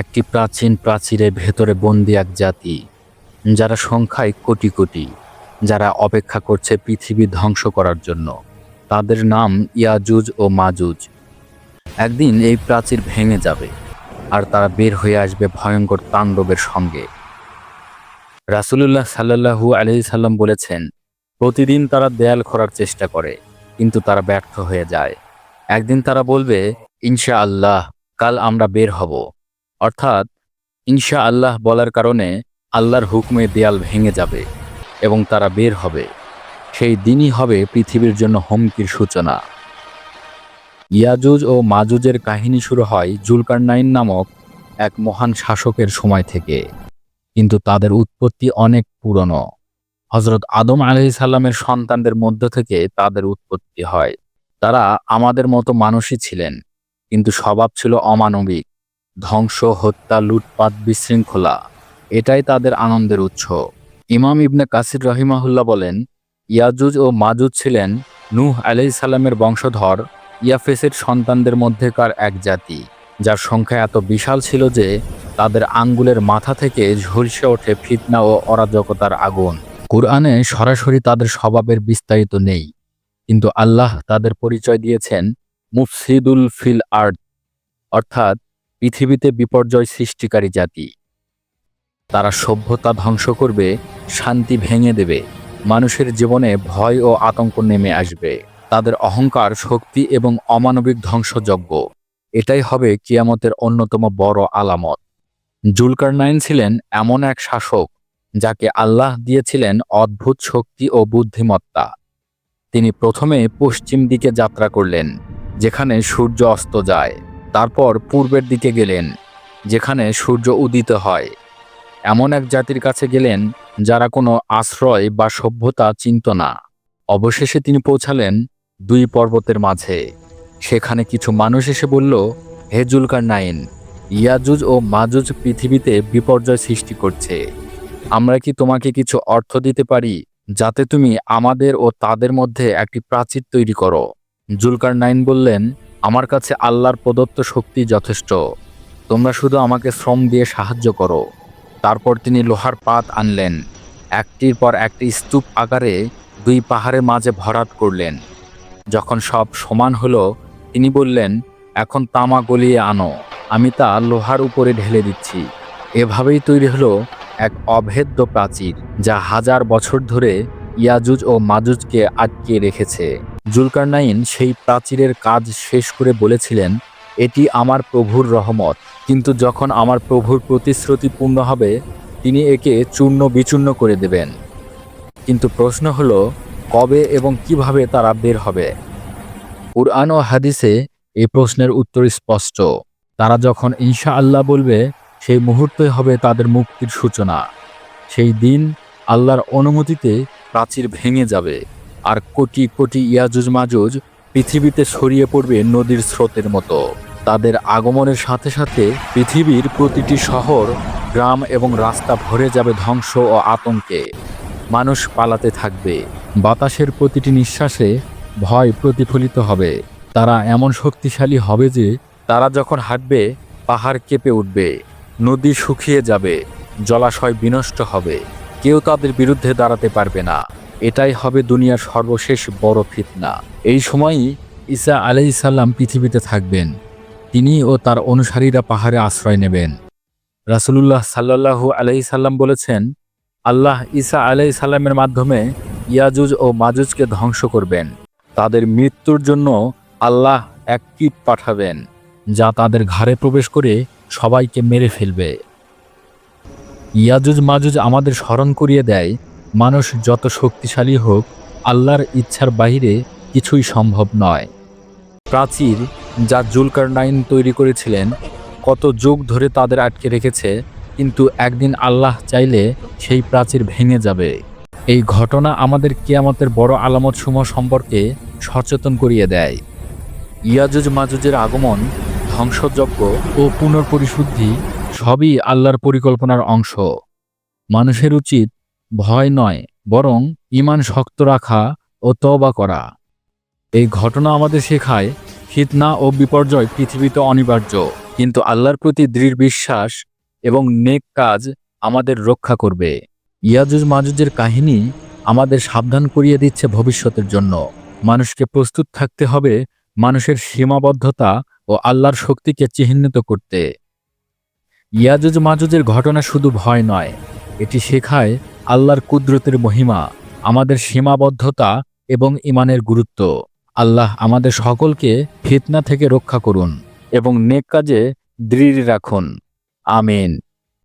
একটি প্রাচীন প্রাচীরের ভেতরে বন্দি এক জাতি, যারা সংখ্যায় কোটি কোটি, যারা অপেক্ষা করছে পৃথিবী ধ্বংস করার জন্য। তাদের নাম ইয়াজুজ ও মাজুজ। একদিন এই প্রাচীর ভেঙে যাবে, আর তারা বের হয়ে আসবে ভয়ঙ্কর তাণ্ডবের সঙ্গে। রাসুলুল্লাহ সাল্লাহু আলি সাল্লাম বলেছেন, প্রতিদিন তারা দেয়াল খোঁড়ার চেষ্টা করে, কিন্তু তারা ব্যর্থ হয়ে যায়। একদিন তারা বলবে ইনশা আল্লাহ কাল আমরা বের হব। অর্থাৎ ইনশা আল্লাহ বলার কারণে আল্লাহর হুকুমে দেয়াল ভেঙে যাবে এবং তারা বের হবে। সেই দিনই হবে পৃথিবীর জন্য হুমকির সূচনা। ইয়াজুজ ও মাজুজের কাহিনী শুরু হয় জুলকারনাইন নামক এক মহান শাসকের সময় থেকে। কিন্তু তাদের উৎপত্তি অনেক পুরনো। হজরত আদম সাল্লামের সন্তানদের মধ্য থেকে তাদের উৎপত্তি হয়। তারা আমাদের মতো মানুষই ছিলেন, কিন্তু স্বভাব ছিল অমানবিক। ধ্বংস, হত্যা, লুটপাট, বিশৃঙ্খলা, এটাই তাদের আনন্দের উৎস। ইমাম ইবনে কাসির রহিমাহুল্লাহ বলেন, ইয়াজুজ ও মাজুজ ছিলেন নূহ আলাই সাল্লামের বংশধর ইয়াফেসের সন্তানদের মধ্যেকার এক জাতি, যার সংখ্যা এত বিশাল ছিল যে তাদের আঙ্গুলের মাথা থেকে ঝলসে ওঠে ফিতনা ও অরাজকতার আগুন। কোরআনে সরাসরি তাদের স্বভাবের বিস্তারিত নেই, কিন্তু আল্লাহ তাদের পরিচয় দিয়েছেন মুফসিদুল ফিল আর্ট অর্থাৎ পৃথিবীতে বিপর্যয় সৃষ্টিকারী জাতি। তারা সভ্যতা ধ্বংস করবে, শান্তি ভেঙে দেবে, মানুষের জীবনে ভয় ও আতঙ্ক নেমে আসবে। তাদের অহংকার, শক্তি এবং অমানবিক ধ্বংসযজ্ঞ। এটাই হবে কিয়ামতের অন্যতম বড় আলামত। জুলকারনাইন ছিলেন এমন এক শাসক, যাকে আল্লাহ দিয়েছিলেন অদ্ভুত শক্তি ও বুদ্ধিমত্তা। তিনি প্রথমে পশ্চিম দিকে যাত্রা করলেন, যেখানে সূর্য অস্ত যায়। তারপর পূর্বের দিকে গেলেন, যেখানে সূর্য উদিত হয়। এমন এক জাতির কাছে গেলেন, যারা কোনো আশ্রয় বা সভ্যতা চিনত না। অবশেষে তিনি পৌঁছালেন দুই পর্বতের মাঝে। সেখানে কিছু মানুষ এসে বলল, হে জুলকার নাইন ইয়াজুজ ও মাজুজ পৃথিবীতে বিপর্যয় সৃষ্টি করছে। আমরা কি তোমাকে কিছু অর্থ দিতে পারি, যাতে তুমি আমাদের ও তাদের মধ্যে একটি প্রাচীর তৈরি করো? জুলকার নাইন বললেন আমার কাছে আল্লাহর প্রদত্ত শক্তি যথেষ্ট। তোমরা শুধু আমাকে শ্রম দিয়ে সাহায্য করো। তারপর তিনি লোহার পাত আনলেন। একটির পর একটি স্তূপ আকারে দুই পাহাড়ের মাঝে ভরাট করলেন। যখন সব সমান হলো, তিনি বললেন, এখন তামা গলিয়ে আনো। আমি তা লোহার উপরে ঢেলে দিচ্ছি। এভাবেই তৈরি হলো এক অভেদ্য প্রাচীর, যা হাজার বছর ধরে ইয়াজুজ ও মাজুজকে আটকে রেখেছে। জুলকারনাইন সেই প্রাচীরের কাজ শেষ করে বলেছিলেন, এটি আমার প্রভুর রহমত। কিন্তু যখন আমার প্রভুর প্রতিশ্রুতি পূর্ণ হবে, তিনি একে চূর্ণ বিচূর্ণ করে দেবেন। কিন্তু প্রশ্ন হলো, কবে এবং কীভাবে তারা বের হবে? কুরআন ও হাদিসে এই প্রশ্নের উত্তর স্পষ্ট। তারা যখন ইনশা আল্লাহ বলবে, সেই মুহূর্তে হবে তাদের মুক্তির সূচনা। সেই দিন আল্লাহর অনুমতিতে প্রাচীর ভেঙে যাবে। আর কোটি কোটি ইয়াজুজ মাজুজ পৃথিবীতে ছড়িয়ে পড়বে নদীর স্রোতের মতো। তাদের আগমনের সাথে সাথে পৃথিবীর প্রতিটি শহর, গ্রাম এবং রাস্তা ভরে যাবে ধ্বংস ও আতঙ্কে। মানুষ পালাতে থাকবে। বাতাসের প্রতিটি নিঃশ্বাসে ভয় প্রতিফলিত হবে। তারা এমন শক্তিশালী হবে যে তারা যখন হাঁটবে, পাহাড় কেঁপে উঠবে, নদী শুকিয়ে যাবে, জলাশয় বিনষ্ট হবে। কেউ তাদের বিরুদ্ধে দাঁড়াতে পারবে না। এটাই হবে দুনিয়ার সর্বশেষ বড় ফিতনা। এই সময়ই ঈসা আলাইসাল্লাম পৃথিবীতে থাকবেন। তিনি ও তার অনুসারীরা পাহাড়ে আশ্রয় নেবেন। রাসুলুল্লাহ সাল্লাহু আলাইসাল্লাম বলেছেন, আল্লাহ ঈসা আলাইসাল্লামের মাধ্যমে ইয়াজুজ ও মাজুজকে ধ্বংস করবেন। তাদের মৃত্যুর জন্য আল্লাহ এক কীট পাঠাবেন, যা তাদের ঘাড়ে প্রবেশ করে সবাইকে মেরে ফেলবে। ইয়াজুজ মাজুজ আমাদের স্মরণ করিয়ে দেয় মানুষ যত শক্তিশালী হোক, আল্লাহর ইচ্ছার বাইরে কিছুই সম্ভব নয়। প্রাচীর যা জুলকার নাইন তৈরি করেছিলেন, কত যুগ ধরে তাদের আটকে রেখেছে, কিন্তু একদিন আল্লাহ চাইলে সেই প্রাচীর ভেঙে যাবে। এই ঘটনা আমাদের কেয়ামতের বড় আলামত সমূহ সম্পর্কে সচেতন করিয়ে দেয়। ইয়াজুজ মাজুজের আগমন, ধ্বংসযজ্ঞ ও পুনর্পরিশুদ্ধি সবই আল্লাহর পরিকল্পনার অংশ। মানুষের উচিত ভয় নয়, বরং ইমান শক্ত রাখা ও তবা করা। এই ঘটনা আমাদের শেখায় ফিতনা ও বিপর্যয় পৃথিবীতে অনিবার্য, কিন্তু আল্লাহর প্রতি দৃঢ় বিশ্বাস এবং নেক কাজ আমাদের রক্ষা করবে। ইয়াজুজ মাজুজের কাহিনী আমাদের সাবধান করিয়ে দিচ্ছে ভবিষ্যতের জন্য। মানুষকে প্রস্তুত থাকতে হবে মানুষের সীমাবদ্ধতা ও আল্লাহর শক্তিকে চিহ্নিত করতে। ইয়াজুজ মাজুজের ঘটনা শুধু ভয় নয়, এটি শেখায় আল্লাহর কুদরতের মহিমা, আমাদের সীমাবদ্ধতা এবং ইমানের গুরুত্ব। আল্লাহ আমাদের সকলকে ফিতনা থেকে রক্ষা করুন এবং নেক কাজে দৃঢ় রাখুন। আমিন।